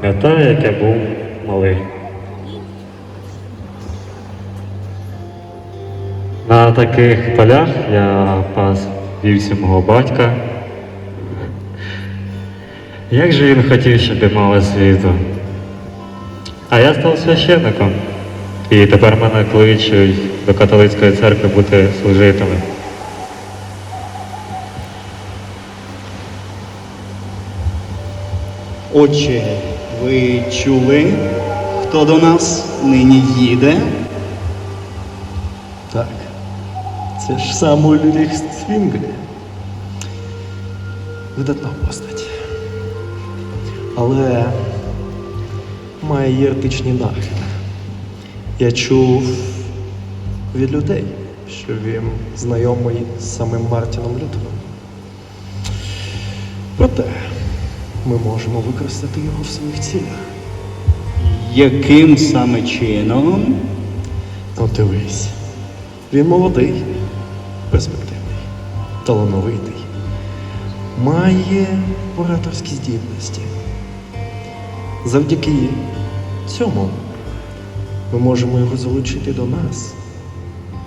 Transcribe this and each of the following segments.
Пам'ятаю, як я був малий. На таких полях я пас вівсі мого батька. Як же він хотів, щоб я мала світу. А я став священником. І тепер мене кличуть до католицької церкви бути служителем. Отже, ви чули, хто до нас нині їде? Так. Це ж сам Ульріх Цвінгель. Видатна постать. Але має єретичні нахили. Я чув від людей, що він знайомий з самим Мартіном Лютером. Проте ми можемо використати його в своїх цілях. Яким саме чином? От дивись. Він молодий, перспективний, талановитий, має ораторські здібності. Завдяки цьому ми можемо його залучити до нас,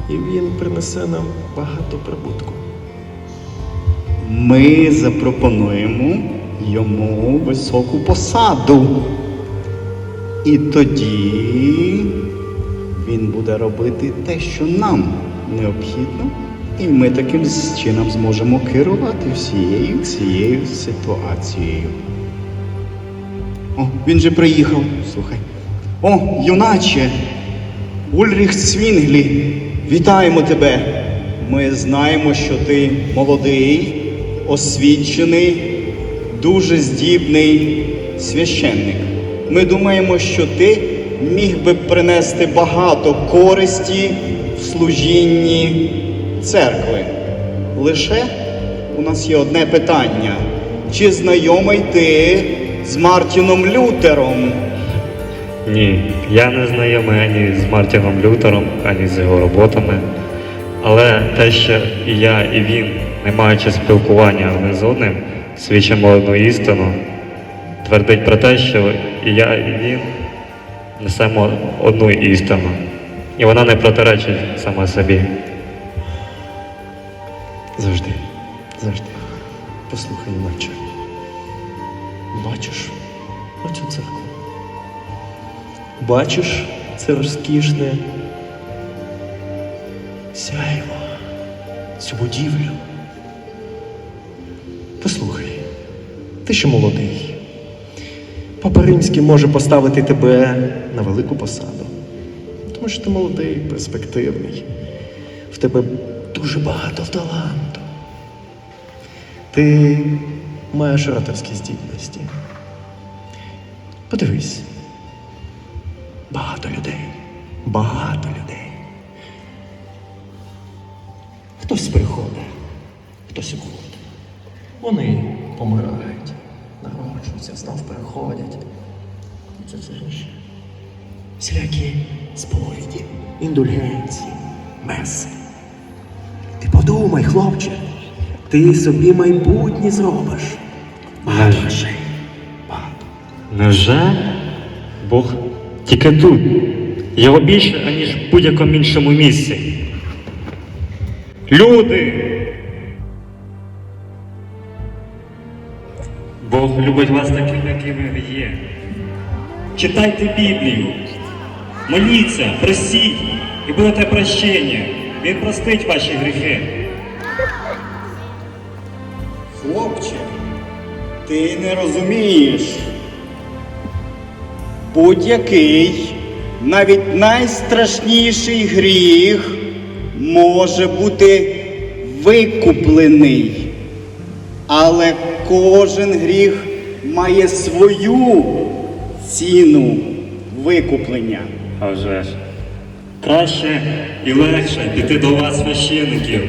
і він принесе нам багато прибутку. Ми запропонуємо йому високу посаду. І тоді він буде робити те, що нам необхідно, і ми таким чином зможемо керувати всією цією ситуацією. О, він же приїхав. Слухай. О, юначе, Ульріх Свінглі, вітаємо тебе. Ми знаємо, що ти молодий, освічений, дуже здібний священник. Ми думаємо, що ти міг би принести багато користі в служінні церкви. Лише у нас є одне питання: чи знайомий ти з Мартіном Лютером? Ні, я не знайомий ані з Мартіном Лютером, ані з його роботами. Але те, що і я, і він, не маючи спілкування один з одним, свідчимо одну істину, твердить про те, що і я, і він несемо одну істину. І вона не протиречить сама собі. Завжди, завжди. Послухай, іначе. Бачиш оцю церкву. Бачиш це розкішне сяйво, цю будівлю. Послухай, ти ще молодий. Папа Римський може поставити тебе на велику посаду. Тому що ти молодий, перспективний. В тебе дуже багато таланту. Ти маєш ораторські здібності. Подивись. Багато людей. Багато людей. Хтось приходить, хтось уходить. Вони помирають, народжуються, знов переходять. Це це всілякі сповіді, індульгенції, меси. Ти подумай, хлопче, ти собі майбутнє зробиш. Багато грошей. Багато. Невже Бог тільки тут? Його більше, аніж в будь-якому іншому місці. Люди! Бог любить вас такими, якими ви є. Читайте Біблію, моліться, просіть і будете прощення. Він простить ваші гріхи. Хлопче, ти не розумієш. Будь-який, навіть найстрашніший гріх може бути викуплений. Але кожен гріх має свою ціну викуплення. А вже ж. Краще і легше піти до вас священників,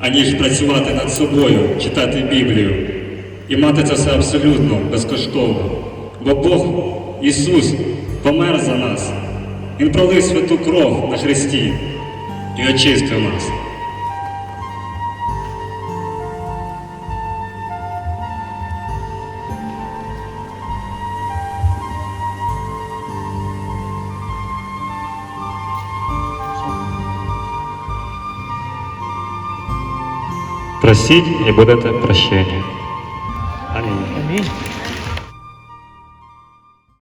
аніж працювати над собою, читати Біблію. І мати це все абсолютно безкоштовно. Бо Бог, Ісус, помер за нас. Він пролив святу кров на Христі і очистив нас. Просіть і будете прощені. Амінь. Амінь.